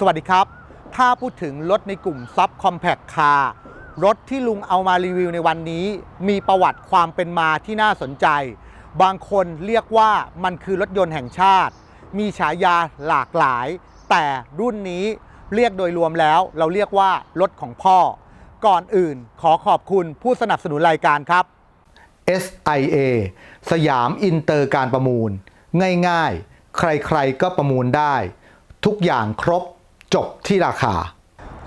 สวัสดีครับ ถ้าพูดถึงรถในกลุ่มซับคอมแพคคาร์รถที่ลุงเอามารีวิวในวันนี้ มีประวัติความเป็นมาที่น่าสนใจ บางคนเรียกว่ามันคือรถยนต์แห่งชาติ มีฉายาหลากหลาย แต่รุ่นนี้เรียกโดยรวมแล้ว เราเรียกว่ารถของพ่อ ก่อนอื่นขอขอบคุณผู้สนับสนุนรายการครับ SIA สยามอินเตอร์การประมูล ง่ายๆ ใครๆก็ประมูลได้ ทุกอย่างครบ จบที่ราคา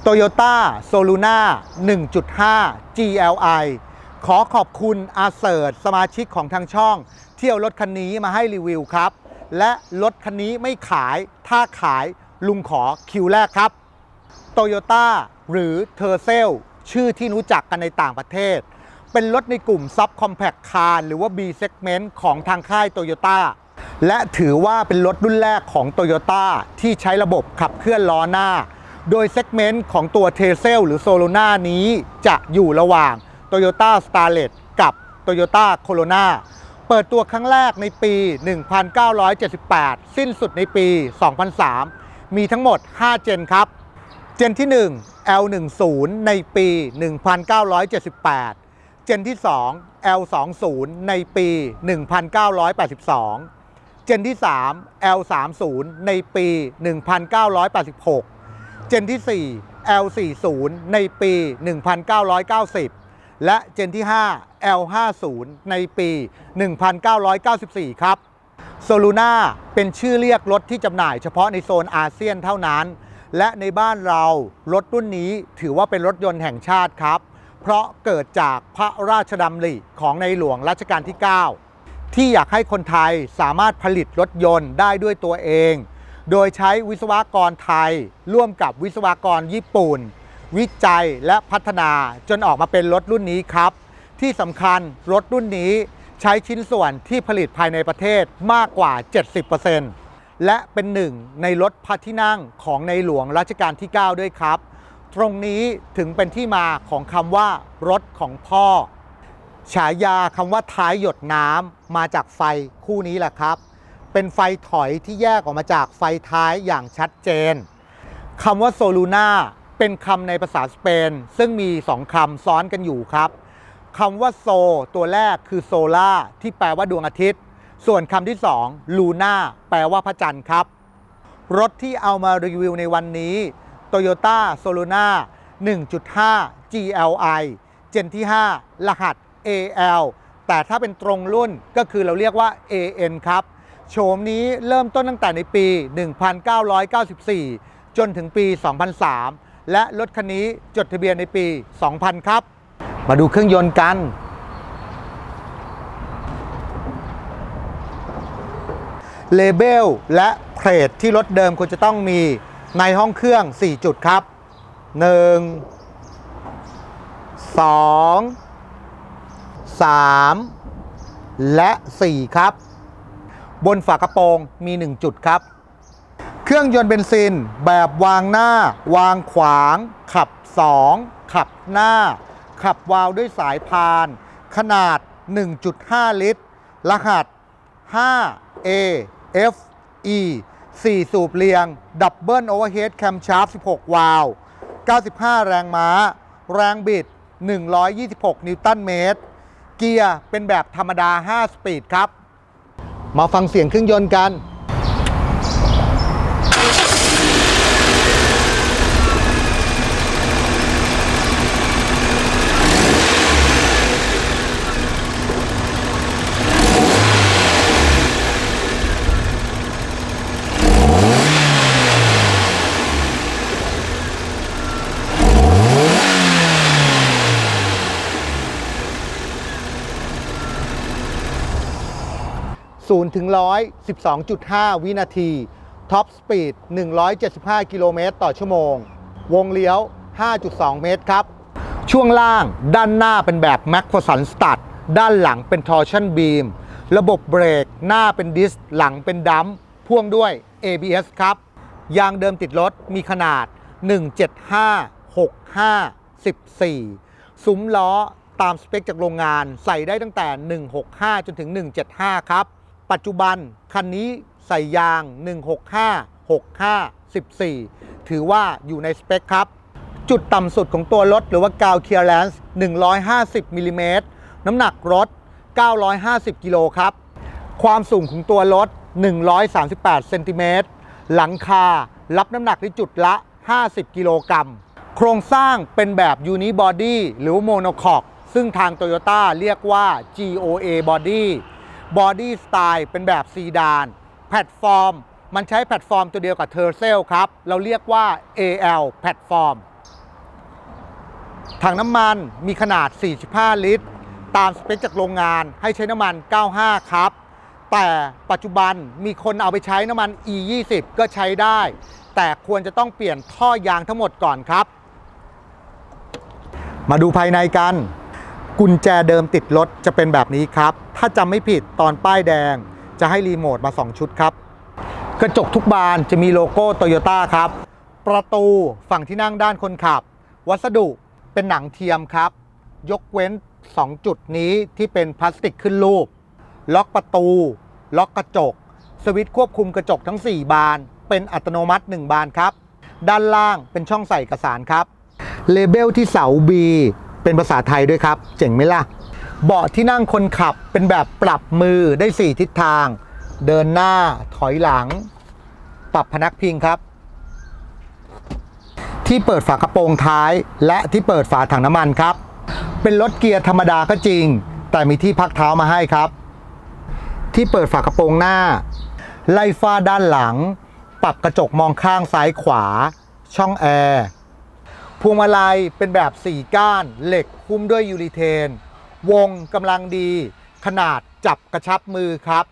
Toyota s o l u n a 1.5 GLI ขอขอบคุณอาเสิร์ตสมาชิกของทางช่อง เที่ยวรถคันนี้มาให้รีวิวครับ และรถคันนี้ไม่ขาย ถ้าขายลุงขอคิวแรกครับโตโยต้าหรือเทอร์เซลชื่อที่รู้จักกันในต่างประเทศ เป็นรถในกลุ่มซับคอมแพคคาร์หรือว่า B segment ของทางค่ายโตโยต้า และถือว่าเป็นรถรุ่นแรกของโตโยต้าที่ใช้ระบบขับเคลื่อนล้อหน้า โดยเซกเมนต์ของตัวเทเซลหรือโซโลนานี้จะอยู่ระหว่าง Toyota Starlet กับ Toyota Corona เปิดตัวครั้งแรกในปี 1978 สิ้นสุดในปี 2003 มีทั้งหมด 5 เจนครับ เจนที่ 1 L10 ในปี 1978 เจนที่ 2 L20 ในปี 1982 เจนที่ 3 L30 ในปี 1986 เจนที่ 4 L40 ในปี 1990 และเจนที่ 5 L50 ในปี 1994 ครับโซลูน่าเป็นชื่อเรียกรถที่จำหน่ายเฉพาะในโซนอาเซียนเท่านั้น และในบ้านเรารถรุ่นนี้ถือว่าเป็นรถยนต์แห่งชาติครับ เพราะเกิดจากพระราชดำริของในหลวงรัชกาลที่ 9 ที่อยากให้คนไทยสามารถผลิตรถยนต์ได้ด้วยตัวเอง โดยใช้วิศวกรไทย ร่วมกับวิศวกรญี่ปุ่น วิจัยและพัฒนาจนออกมาเป็นรถรุ่นนี้ครับ ที่สำคัญรถรุ่นนี้ใช้ชิ้นส่วนที่ผลิตภายในประเทศมากกว่า 70%และเป็นหนึ่งในรถพระที่นั่งของในหลวงรัชกาลที่ 9 ด้วยครับ ตรงนี้ถึงเป็นที่มาของคำว่ารถของพ่อ ฉายาคำว่าท้ายหยดน้ำมาจากไฟคู่นี้แหละครับ เป็นไฟถอยที่แยกออกมาจากไฟท้ายอย่างชัดเจนคำว่าโซลูน่าเป็นคำในภาษาสเปน ซึ่งมีสองคำซ้อนกันอยู่ครับคำว่าโซ ตัวแรกคือโซล่าที่แปลว่าดวงอาทิตย์ ส่วนคำที่สองลูน่าแปลว่าพระจันทร์ครับ รถที่เอามารีวิวในวันนี้ Toyota s o l u n a 1.5 GLI เจนที่ 5 รหัส AL แต่ถ้าเป็นตรงรุ่นก็คือเราเรียกว่า AN ครับ โฉมนี้เริ่มต้นตั้งแต่ในปี 1994 จนถึงปี 2003 และรถคันนี้จดทะเบียนในปี 2000 ครับ มาดูเครื่องยนต์กันเลเบลและเพลทที่รถเดิมควรจะต้องมีในห้องเครื่อง 4 จุดครับ 1 2 3 และ 4 ครับ บนฝากระโปรงมี 1 จุดครับ เครื่องยนต์เบนซินแบบวางหน้า วางขวาง ขับ 2 ขับหน้า ขับวาล์วด้วยสายพาน ขนาด 1.5 ลิตร รหัส 5A F E 4 สูบเรียง ดับเบิลโอเวอร์เฮดแคมชาร์ป16 วาล์ว95 แรงม้า แรงบิด 126 นิวตันเมตร เกียร์เป็นแบบธรรมดา 5 สปีดครับ มาฟังเสียงเครื่องยนต์กัน 0ถึง100 12.5 วินาทีท็อปสปีด175 กิโลเมตรต่อชั่วโมง วงเลี้ยว 5.2 เมตรครับ ช่วงล่างด้านหน้าเป็นแบบ m a c p h e r s o n Stud ด้านหลังเป็น Torsion Beam ระบบเบรกหน้าเป็นดิสหลังเป็นดัมป์พ่วงด้วย ABS ครับ ยางเดิมติดรถมีขนาด 175 65 14 ซุ้มล้อตามสเปคจากโรงงานใส่ได้ตั้งแต่ 165 จนถึง 175 ครับ ปัจจุบันคันนี้ใส่ยาง 165 65 14 ถือว่าอยู่ในสเปคครับ จุดต่ำสุดของตัวรถหรือว่า ground clearance 150มิลลิเมตรน้ำหนักรถ 950 กิโลครับ ความสูงของตัวรถ 138 เซนติเมตร หลังคารับน้ำหนักได้จุดละ 50 กิโลกรัม โครงสร้างเป็นแบบ Unibody หรือ Monocoque ซึ่งทาง Toyota เรียกว่า GOA Body Body Style เป็นแบบซีดาน แพลตฟอร์ม มันใช้แพลตฟอร์มตัวเดียวกับ t e r c e l ครับ เราเรียกว่า AL แพลตฟอร์ม ถังน้ำมันมีขนาด 45 ลิตร ตามสเปคจากโรงงานให้ใช้น้ำมัน 95 ครับ แต่ปัจจุบันมีคนเอาไปใช้น้ำมัน E20 ก็ใช้ได้ แต่ควรจะต้องเปลี่ยนท่อยางทั้งหมดก่อนครับ มาดูภายในกัน กุญแจเดิมติดรถจะเป็นแบบนี้ครับ ถ้าจำไม่ผิดตอนป้ายแดง จะให้รีโมทมา 2 ชุดครับ กระจกทุกบานจะมีโลโก้โตโยต้าครับ ประตูฝั่งที่นั่งด้านคนขับ วัสดุเป็นหนังเทียมครับ ยกเว้น 2 จุดนี้ที่เป็นพลาสติกขึ้นรูป ล็อกประตู ล็อกกระจก สวิตช์ควบคุมกระจกทั้ง 4 บาน เป็นอัตโนมัติ 1 บานครับ ด้านล่างเป็นช่องใส่เอกสารครับเลเบลที่เสา B เป็นภาษาไทยด้วยครับ เจ๋งไหมล่ะ เบาะที่นั่งคนขับเป็นแบบปรับมือได้ 4 ทิศทาง เดินหน้าถอยหลัง ปรับพนักพิงครับ ที่เปิดฝากระโปรงท้าย และที่เปิดฝาถังน้ำมันครับ เป็นรถเกียร์ธรรมดาก็จริง แต่มีที่พักเท้ามาให้ครับ ที่เปิดฝากระโปรงหน้า ไล่ฟ้าด้านหลัง ปรับกระจกมองข้างซ้ายขวา ช่องแอร์ พวงมาลัยเป็นแบบ 4 ก้าน เหล็กหุ้มด้วยยูริเทน วงกำลังดี ขนาดจับกระชับมือครับ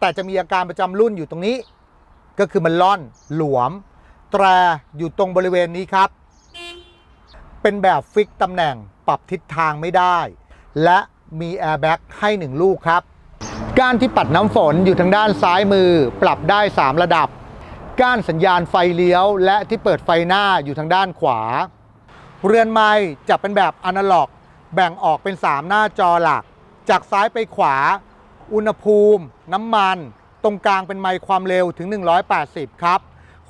แต่จะมีอาการประจำรุ่นอยู่ตรงนี้ ก็คือมันล่อนหลวม แตรอยู่ตรงบริเวณนี้ครับ เป็นแบบฟิกตำแหน่งปรับทิศทางไม่ได้ และมีแอร์แบ็กให้ 1 ลูกครับ ก้านที่ปัดน้ำฝนอยู่ทางด้านซ้ายมือ ปรับได้ 3 ระดับ ก้านสัญญาณไฟเลี้ยว และที่เปิดไฟหน้าอยู่ทางด้านขวา เรือนไม้จะเป็นแบบอนาล็อก แบ่งออกเป็น 3 หน้าจอหลัก จากซ้ายไปขวา อุณหภูมิ น้ำมัน ตรงกลางเป็นไมค์ความเร็วถึง 180 ครับ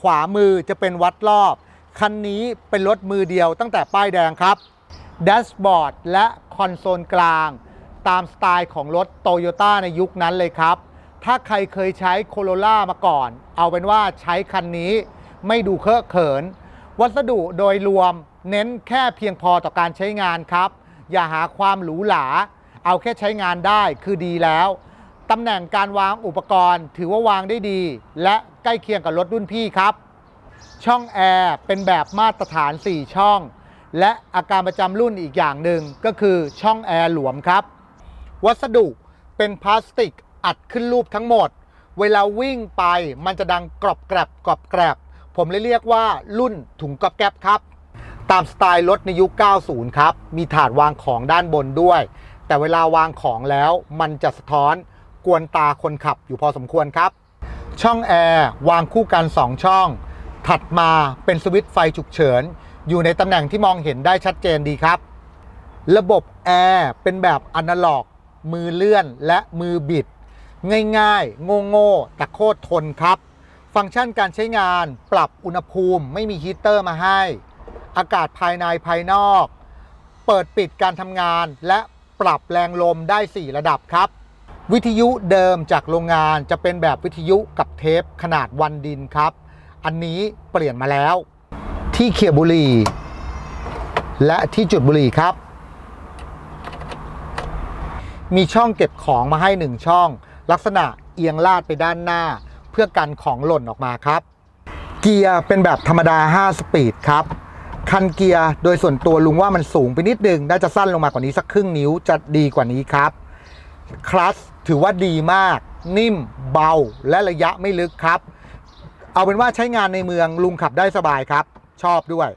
ขวามือจะเป็นวัดรอบ คันนี้เป็นรถมือเดียวตั้งแต่ป้ายแดงครับแดชบอร์ดและคอนโซลกลาง ตามสไตล์ของรถโตโยต้าในยุคนั้นเลยครับ ถ้าใครเคยใช้โคโรล่ามาก่อน เอาเป็นว่าใช้คันนี้ไม่ดูเคอะเขิน วัสดุโดยรวม เน้นแค่เพียงพอต่อการใช้งานครับ อย่าหาความหรูหรา เอาแค่ใช้งานได้คือดีแล้ว ตำแหน่งการวางอุปกรณ์ ถือว่าวางได้ดี และใกล้เคียงกับรถรุ่นพี่ครับ ช่องแอร์เป็นแบบมาตรฐาน 4 ช่อง และอาการประจำรุ่นอีกอย่างหนึ่งก็คือช่องแอร์หลวมครับ วัสดุเป็นพลาสติกอัดขึ้นรูปทั้งหมด เวลาวิ่งไปมันจะดังกรอบแกรบกรอบแกรบผมเลยเรียกว่ารุ่นถุงกรอบแกรบครับ ตามสไตล์รถในยุค 90 ครับ มีถาดวางของด้านบนด้วย แต่เวลาวางของแล้วมันจะสะท้อนกวนตาคนขับอยู่พอสมควรครับ ช่องแอร์วางคู่กัน 2 ช่อง ถัดมาเป็นสวิตช์ไฟฉุกเฉิน อยู่ในตำแหน่งที่มองเห็นได้ชัดเจนดีครับ ระบบแอร์เป็นแบบอนาล็อก มือเลื่อนและมือบิด ง่ายๆ โง่ๆแต่โคตรทนครับ ฟังก์ชันการใช้งานปรับอุณหภูมิไม่มีฮีตเตอร์มาให้ อากาศภายในภายนอก เปิดปิดการทำงานและปรับแรงลมได้ 4 ระดับครับ วิทยุเดิมจากโรงงานจะเป็นแบบวิทยุกับเทปขนาดวันดินครับ อันนี้เปลี่ยนมาแล้ว ที่เขียบบุรี และที่จุดบุรีครับ มีช่องเก็บของมาให้1ช่อง ลักษณะเอียงลาดไปด้านหน้า เพื่อกันของหล่นออกมาครับ เกียร์เป็นแบบธรรมดา 5 สปีดครับ คันเกียร์โดยส่วนตัวลุงว่ามันสูงไปนิดนึง น่าจะสั้นลงมากว่านี้สักครึ่งนิ้วจะดีกว่านี้ครับ คลัสถือว่าดีมาก นิ่มเบาและระยะไม่ลึกครับ เอาเป็นว่าใช้งานในเมืองลุงขับได้สบายครับ ชอบด้วย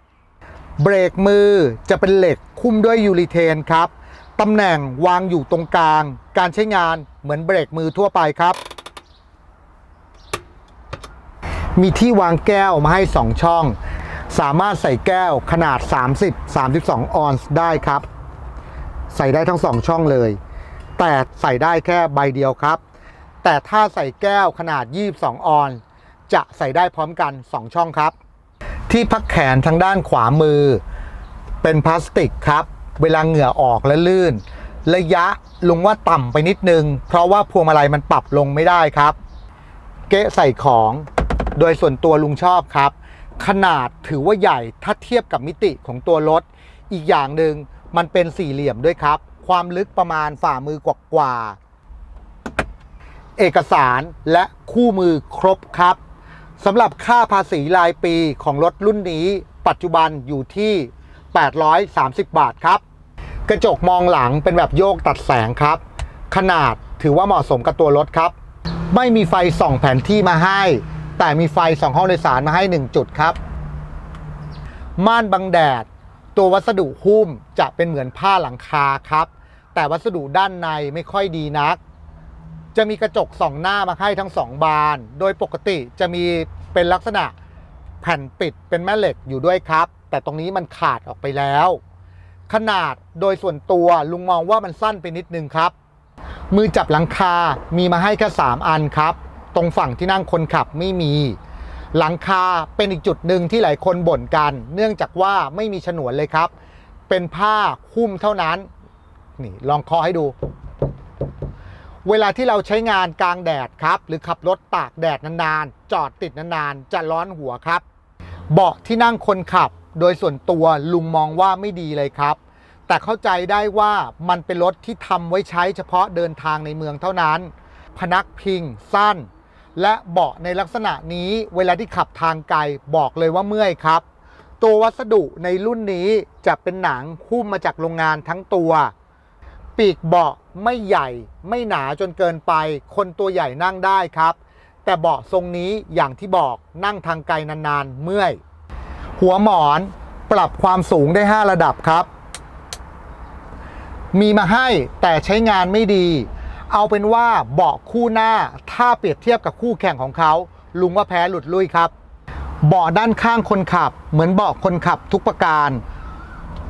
เบรกมือจะเป็นเหล็กคุ้มด้วยยูริเทนครับตำแหน่งวางอยู่ตรงกลาง การใช้งานเหมือนเบรกมือทั่วไปครับ มีที่วางแก้วมาให้ 2 ช่อง สามารถใส่แก้วขนาด 30-32 ออนซ์ได้ครับ ใส่ได้ทั้ง2ช่องเลย แต่ใส่ได้แค่ใบเดียวครับ แต่ถ้าใส่แก้วขนาด 22 ออนซ์จะใส่ได้พร้อมกัน 2 ช่องครับ ที่พักแขนทางด้านขวามือ เป็นพลาสติกครับ เวลาเหงื่อออกและลื่น ระยะลุงว่าต่ำไปนิดนึง เพราะว่าพวงมาลัยมันปรับลงไม่ได้ครับ เกะใส่ของ โดยส่วนตัวลุงชอบครับ ขนาดถือว่าใหญ่ถ้าเทียบกับมิติของตัวรถ อีกอย่างหนึ่งมันเป็นสี่เหลี่ยมด้วยครับ ความลึกประมาณฝ่ามือกว่าๆเอกสารและคู่มือครบครับสำหรับค่าภาษีรายปีของรถรุ่นนี้ปัจจุบันอยู่ที่ 830 บาทครับ กระจกมองหลังเป็นแบบโยกตัดแสงครับ ขนาดถือว่าเหมาะสมกับตัวรถครับ ไม่มีไฟส่องแผนที่มาให้ แต่มีไฟสองห้องโดยสารมาให้ 1 จุดครับ ม่านบังแดด ตัววัสดุหุ้มจะเป็นเหมือนผ้าหลังคาครับ แต่วัสดุด้านในไม่ค่อยดีนัก จะมีกระจกสองหน้ามาให้ทั้งสองบาน โดยปกติจะมีเป็นลักษณะแผ่นปิดเป็นแม่เหล็กอยู่ด้วยครับ แต่ตรงนี้มันขาดออกไปแล้ว ขนาดโดยส่วนตัวลุงมองว่ามันสั้นไปนิดนึงครับ มือจับหลังคามีมาให้แค่3อันครับ ตรงฝั่งที่นั่งคนขับไม่มี หลังคาเป็นอีกจุดหนึ่งที่หลายคนบ่นกัน เนื่องจากว่าไม่มีฉนวนเลยครับ เป็นผ้าหุ้มเท่านั้น นี่ลองเคาะให้ดู เวลาที่เราใช้งานกลางแดดครับ หรือขับรถตากแดดนานๆ จอดติดนานๆ จะร้อนหัวครับ เบาะที่นั่งคนขับ โดยส่วนตัวลุงมองว่าไม่ดีเลยครับแต่เข้าใจได้ว่ามันเป็นรถที่ทำไว้ใช้เฉพาะเดินทางในเมืองเท่านั้น พนักพิงสั้น และเบาะในลักษณะนี้เวลาที่ขับทางไกลบอกเลยว่าเมื่อยครับ ตัววัสดุในรุ่นนี้จะเป็นหนังหุ้มมาจากโรงงานทั้งตัว ปีกเบาะไม่ใหญ่ไม่หนาจนเกินไป คนตัวใหญ่นั่งได้ครับ แต่เบาะทรงนี้อย่างที่บอกนั่งทางไกลนานๆเมื่อย หัวหมอนปรับความสูงได้ 5 ระดับครับ มีมาให้แต่ใช้งานไม่ดี เอาเป็นว่าเบาะคู่หน้าถ้าเปรียบเทียบกับคู่แข่งของเขาลุงว่าแพ้หลุดลุยครับ เบาะด้านข้างคนขับ เหมือนเบาะคนขับทุกประการ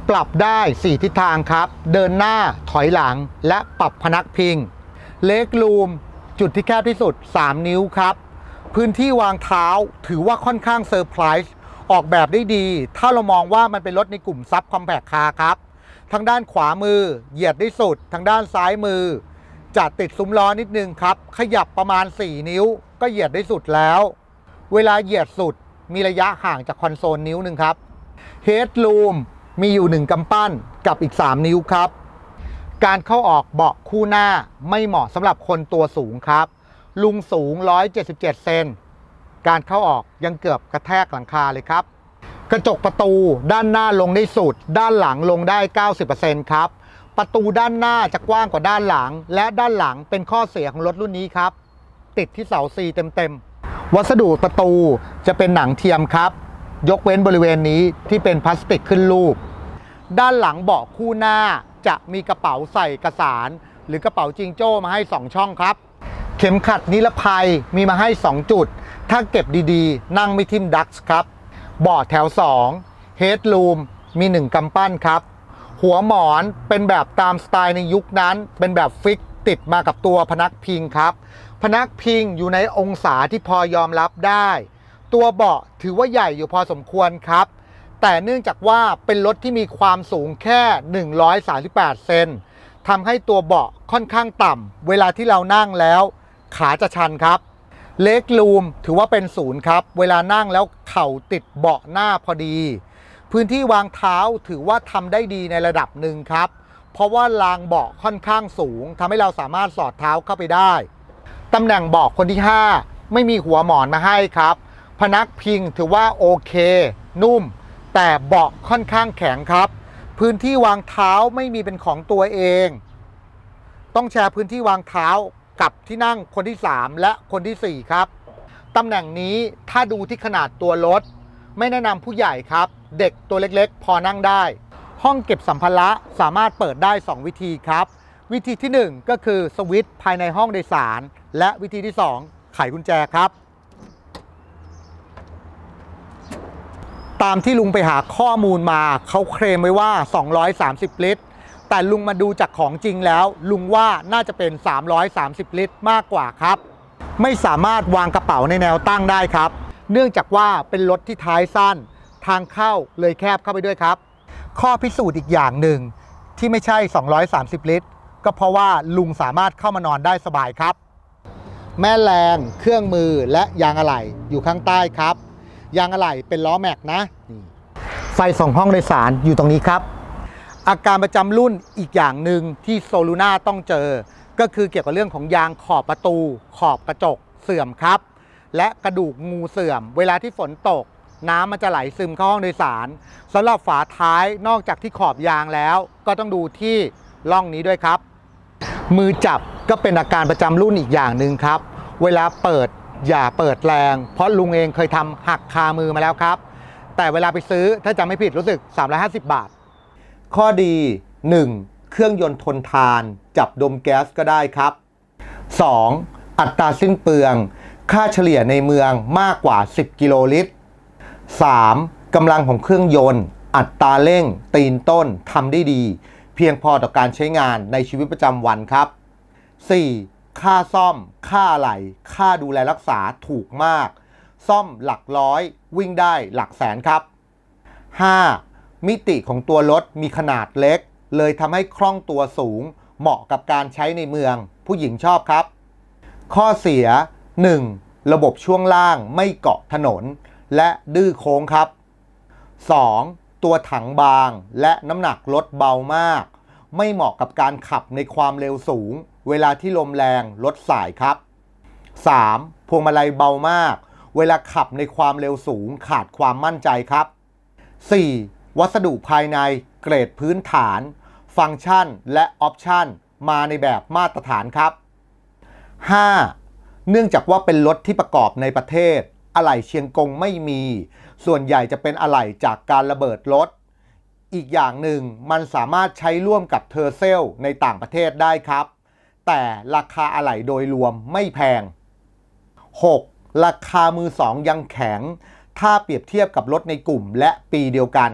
ปรับได้ 4 ทิศทางครับ เดินหน้าถอยหลังและปรับพนักพิง เลกรูม จุดที่แคบที่สุด 3 นิ้วครับ พื้นที่วางเท้าถือว่าค่อนข้างเซอร์ไพรส์ออกแบบได้ดี ถ้าเรามองว่ามันเป็นรถในกลุ่มซับคอมแพคคาร์ครับ ทางด้านขวามือเหยียดได้สุด ทางด้านซ้ายมือ จะติดซุ้มล้อนิดนึงครับ ขยับประมาณ 4 นิ้ว ก็เหยียดได้สุดแล้ว เวลาเหยียดสุดมีระยะห่างจากคอนโซลนิ้วหนึ่งครับเฮดลูมมีอยู่ 1กำปั้นกับอีก 3 นิ้วครับ การเข้าออกเบาะคู่หน้าไม่เหมาะสำหรับคนตัวสูงครับ ลุงสูง 177 เซนการเข้าออกยังเกือบกระแทกหลังคาเลยครับ กระจกประตูด้านหน้าลงได้สุด ด้านหลังลงได้ 90%ครับ ประตูด้านหน้าจะกว้างกว่าด้านหลัง และด้านหลังเป็นข้อเสียของรถรุ่นนี้ครับ ติดที่เสาซีเต็มๆ วัสดุประตูจะเป็นหนังเทียมครับ ยกเว้นบริเวณนี้ที่เป็นพลาสติกขึ้นรูป ด้านหลังเบาะคู่หน้าจะมีกระเป๋าใส่เอกสารหรือกระเป๋าจิงโจ้มาให้ 2 ช่องครับ เข็มขัดนิรภัยมีมาให้ 2 จุด ถ้าเก็บดีๆ นั่งไม่ทิ่มดักส์ครับเบาะแถว 2 เฮดลูมมี 1กำปั้นครับ หัวหมอนเป็นแบบตามสไตล์ในยุคนั้น เป็นแบบฟิกติดมากับตัวพนักพิงครับ พนักพิงอยู่ในองศาที่พอยอมรับได้ ตัวเบาะถือว่าใหญ่อยู่พอสมควรครับ แต่เนื่องจากว่าเป็นรถที่มีความสูงแค่ 138 เซนทำให้ตัวเบาะค่อนข้างต่ำเวลาที่เรานั่งแล้ว ขาจะชันครับเล็กลูมถือว่าเป็นศูนย์ครับ เวลานั่งแล้วเข่าติดเบาะหน้าพอดี พื้นที่วางเท้าถือว่าทำได้ดีในระดับหนึ่งครับ เพราะว่ารางเบาะค่อนข้างสูงทำให้เราสามารถสอดเท้าเข้าไปได้ตำแหน่งเบาะคนที่ 5 ไม่มีหัวหมอนมาให้ครับ พนักพิงถือว่าโอเค นุ่ม แต่เบาะค่อนข้างแข็งครับ พื้นที่วางเท้าไม่มีเป็นของตัวเอง ต้องแชร์พื้นที่วางเท้ากับที่นั่งคนที่ 3 และคนทีสี่4 ครับตำแหน่งนี้ถ้าดูที่ขนาดตัวรถ ไม่แนะนำผู้ใหญ่ครับ เด็กตัวเล็กๆ พอนั่งได้ ห้องเก็บสัมภาระสามารถเปิดได้ 2 วิธีครับ วิธีที่ 1 ก็คือสวิตช์ภายในห้องโดยสาร และวิธีที่ 2 ไขกุญแจครับ ตามที่ลุงไปหาข้อมูลมาเขาเคลมไว้ว่า 230 ลิตร แต่ลุงมาดูจากของจริงแล้ว ลุงว่าน่าจะเป็น 330 ลิตร มากกว่าครับ ไม่สามารถวางกระเป๋าในแนวตั้งได้ครับ เนื่องจากว่าเป็นรถที่ท้ายสั้น ทางเข้าเลยแคบเข้าไปด้วยครับ ข้อพิสูจน์อีกอย่างหนึ่งที่ไม่ใช่ 230 ลิตร ก็เพราะว่าลุงสามารถเข้ามานอนได้สบายครับ แม่แรง เครื่องมือและยางอะไหล่อยู่ข้างใต้ครับ ยางอะไหล่เป็นล้อแม็กนะนี่ไฟสองห้องโดยสารอยู่ตรงนี้ครับ อาการประจำรุ่นอีกอย่างหนึ่งที่โซลูน่าต้องเจอ ก็คือเกี่ยวกับเรื่องของยางขอบประตู ขอบกระจกเสื่อมครับ และกระดูกงูเสื่อม เวลาที่ฝนตก น้ำมันจะไหลซึมเข้าห้องโดยสารสำหรับฝาท้ายนอกจากที่ขอบยางแล้ว ก็ต้องดูที่ล่องนี้ด้วยครับ มือจับก็เป็นอาการประจำรุ่นอีกอย่างหนึ่งครับ เวลาเปิดอย่าเปิดแรง เพราะลุงเองเคยทำหักคามือมาแล้วครับ แต่เวลาไปซื้อถ้าจำไม่ผิดรู้สึก 350 บาท ข้อดี 1. เครื่องยนต์ทนทาน จับดมแก๊สก็ได้ครับ 2. อัตราสิ้นเปลือง ค่าเฉลี่ยในเมืองมากกว่า 10 กิโลลิตร 3. กำลังของเครื่องยนต์ อัตราเร่ง ตีนต้นทำได้ดี เพียงพอต่อการใช้งานในชีวิตประจำวันครับ 4. ค่าซ่อม ค่าอะไหล่ค่าดูแลรักษาถูกมาก ซ่อมหลักร้อย วิ่งได้หลักแสนครับ 5. มิติของตัวรถมีขนาดเล็ก เลยทำให้คล่องตัวสูง เหมาะกับการใช้ในเมือง ผู้หญิงชอบครับ ข้อเสีย 1. ระบบช่วงล่างไม่เกาะถนน และดื้อโค้งครับ 2. ตัวถังบางและน้ำหนักรถเบามาก ไม่เหมาะกับการขับในความเร็วสูง เวลาที่ลมแรงรถสายครับ 3. พวงมาลัยเบามาก เวลาขับในความเร็วสูงขาดความมั่นใจครับ 4. วัสดุภายในเกรดพื้นฐาน ฟังก์ชันและออปชันมาในแบบมาตรฐานครับ 5. เนื่องจากว่าเป็นรถที่ประกอบในประเทศ อะไหล่เชียงกงไม่มี ส่วนใหญ่จะเป็นอะไหล่จากการระเบิดรถ อีกอย่างหนึ่งมันสามารถใช้ร่วมกับเทอร์เซลในต่างประเทศได้ครับ แต่ราคาอะไหล่โดยรวมไม่แพง 6. ราคามือสองยังแข็ง ถ้าเปรียบเทียบกับรถในกลุ่มและปีเดียวกัน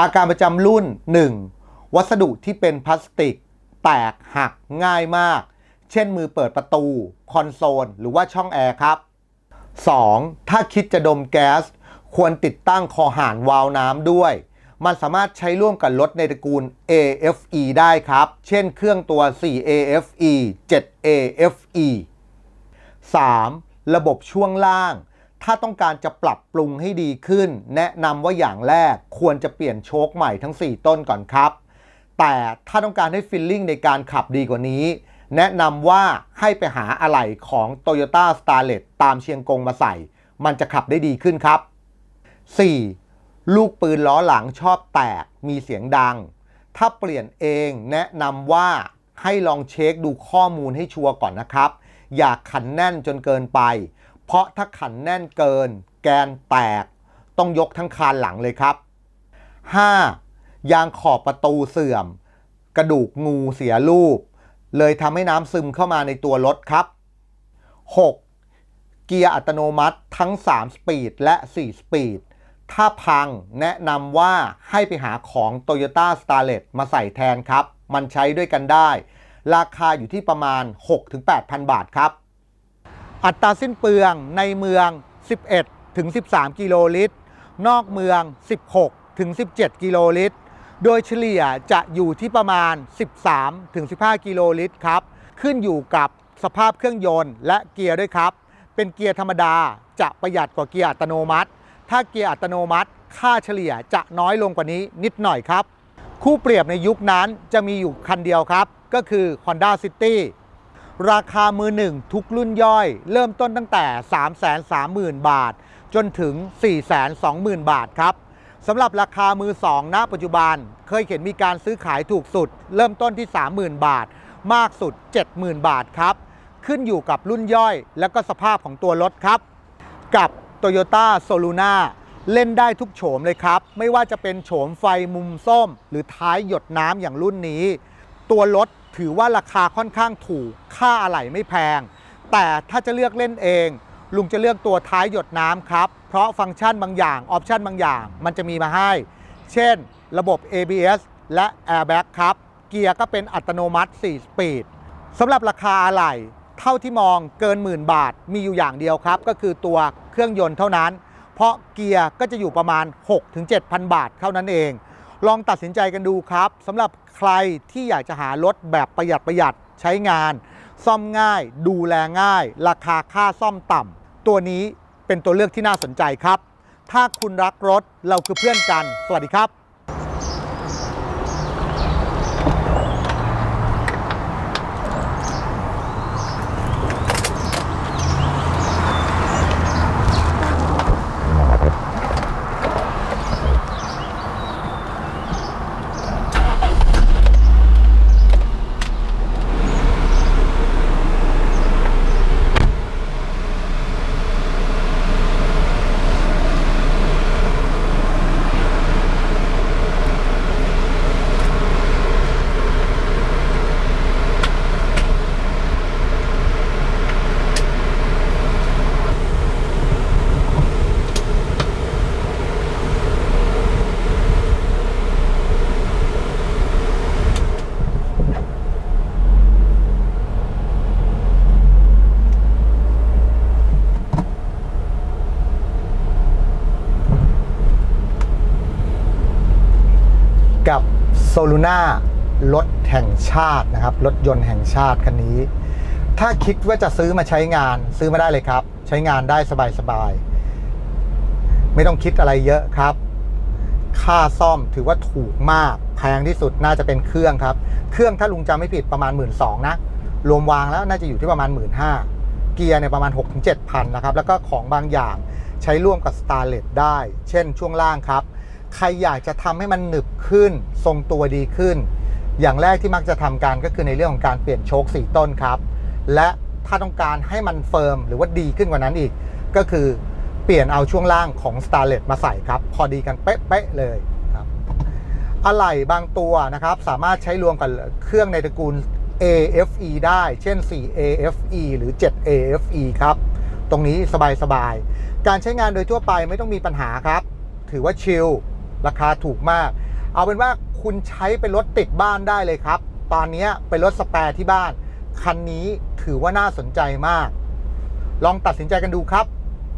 อาการประจำรุ่น 1. วัสดุที่เป็นพลาสติก แตกหักง่ายมาก เช่นมือเปิดประตู คอนโซล หรือว่าช่องแอร์ครับ 2. ถ้าคิดจะดมแก๊ส ควรติดตั้งคอห่านวาล์วน้ำด้วย มันสามารถใช้ร่วมกับรถในตระกูล AFE ได้ครับ เช่นเครื่องตัว 4AFE 7AFE 3. ระบบช่วงล่าง ถ้าต้องการจะปรับปรุงให้ดีขึ้น แนะนำว่าอย่างแรกควรจะเปลี่ยนโชคใหม่ทั้ง 4 ต้นก่อนครับ แต่ถ้าต้องการให้ฟิลลิ่งในการขับดีกว่านี้ แนะนำว่าให้ไปหาอะไหล่ของ Toyota Starlet ตามเชียงกงมาใส่ มันจะขับได้ดีขึ้นครับ 4. ลูกปืนล้อหลังชอบแตกมีเสียงดัง ถ้าเปลี่ยนเองแนะนำว่าให้ลองเช็คดูข้อมูลให้ชัวร์ก่อนนะครับ อย่าขันแน่นจนเกินไป เพราะถ้าขันแน่นเกิน แกนแตก ต้องยกทั้งคานหลังเลยครับ 5. ยางขอบประตูเสื่อม กระดูกงูเสียรูป เลยทำให้น้ำซึมเข้ามาในตัวรถครับ 6. เกียร์อัตโนมัติทั้ง 3 สปีด และ 4 สปีด ถ้าพังแนะนำว่าให้ไปหาของ Toyota Starlet มาใส่แทนครับ มันใช้ด้วยกันได้ ราคาอยู่ที่ประมาณ 6-8,000 บาทครับ อัตราสิ้นเปลืองในเมือง 11ถึง13 กิโลลิตร นอกเมือง 16ถึง17 กิโลลิตร โดยเฉลี่ยจะอยู่ที่ประมาณ 13-15 กิโลลิตรครับ ขึ้นอยู่กับสภาพเครื่องยนต์และเกียร์ด้วยครับ เป็นเกียร์ธรรมดาจะประหยัดกว่าเกียร์อัตโนมัติ ถ้าเกียร์อัตโนมัติ ค่าเฉลี่ยจะน้อยลงกว่านี้นิดหน่อยครับ คู่เปรียบในยุคนั้นจะมีอยู่คันเดียวครับ ก็คือ Honda City ราคามือหนึ่งทุกรุ่นย่อย เริ่มต้นตั้งแต่ 330,000 บาท จนถึง 420,000 บาทครับ สำหรับราคามือสองณปัจจุบันเคยเห็นมีการซื้อขายถูกสุด เริ่มต้นที่ 30,000 บาท มากสุด 70,000 บาทครับ ขึ้นอยู่กับรุ่นย่อย และก็สภาพของตัวรถครับ กับ Toyota s o l u n a เล่นได้ทุกโฉมเลยครับ ไม่ว่าจะเป็นโฉมไฟมุมส้ม หรือท้ายหยดน้ำอย่างรุ่นนี้ ตัวรถถือว่าราคาค่อนข้างถูก ค่าอะไหล่ไม่แพง แต่ถ้าจะเลือกเล่นเอง ลุงจะเลือกตัวท้ายหยดน้ำครับ เพราะฟังก์ชันบางอย่าง ออปชันบางอย่าง มันจะมีมาให้ เช่น ระบบ ABS และ Airbag ครับ เกียร์ก็เป็นอัตโนมัติ 4 สปีดสำหรับราคาอะไหล่เท่าที่มองเกินหมื่นบาทมีอยู่อย่างเดียวครับ ก็คือตัวเครื่องยนต์เท่านั้น เพราะเกียร์ก็จะอยู่ประมาณ 6-7,000 บาทเท่านั้นเอง ลองตัดสินใจกันดูครับสำหรับใครที่อยากจะหารถแบบประหยัดประหยัดใช้งาน ซ่อมง่าย ดูแลง่าย ราคาค่าซ่อมต่ำ ตัวนี้เป็นตัวเลือกที่น่าสนใจครับ ถ้าคุณรักรถเราคือเพื่อนกัน สวัสดีครับ โซลูน่ารถแห่งชาตินะครับ รถยนต์แห่งชาติคันนี้ ถ้าคิดว่าจะซื้อมาใช้งานซื้อมาได้เลยครับ ใช้งานได้สบายๆ ไม่ต้องคิดอะไรเยอะครับ ค่าซ่อมถือว่าถูกมากแพงที่สุดน่าจะเป็นเครื่องครับ เครื่องถ้าลุงจำไม่ผิดประมาณ 1 2ื่นนะ รวมวางแล้วน่าจะอยู่ที่ประมาณ 1 5ื่นเกียร์เนี่ยประมาณ 6 7 0 0 0 นะครับ แล้วก็ของบางอย่างใช้ร่วมกับ s t a r l e t ได้ เช่นช่วงล่างครับ ใครอยากจะทำให้มันหนึบขึ้น ทรงตัวดีขึ้น อย่างแรกที่มักจะทำกันก็คือในเรื่องของการเปลี่ยนโชคสี่ต้นครับ และถ้าต้องการให้มันเฟิร์มหรือว่าดีขึ้นกว่านั้นอีก ก็คือเปลี่ยนเอาช่วงล่างของ s t a r l e t มาใส่ครับ พอดีกันเป๊ะๆเลยครับอะไหล่บางตัวนะครับ สามารถใช้รวมกับเครื่องในตระกูล AFE ได้เช่น 4AFE หรือ 7AFE ครับ ตรงนี้สบายๆ การใช้งานโดยทั่วไปไม่ต้องมีปัญหาครับ ถือว่าชิล ราคาถูกมาก เอาเป็นว่าคุณใช้เป็นรถติดบ้านได้เลยครับ ตอนนี้เป็นรถสแปร์ที่บ้าน คันนี้ถือว่าน่าสนใจมาก ลองตัดสินใจกันดูครับ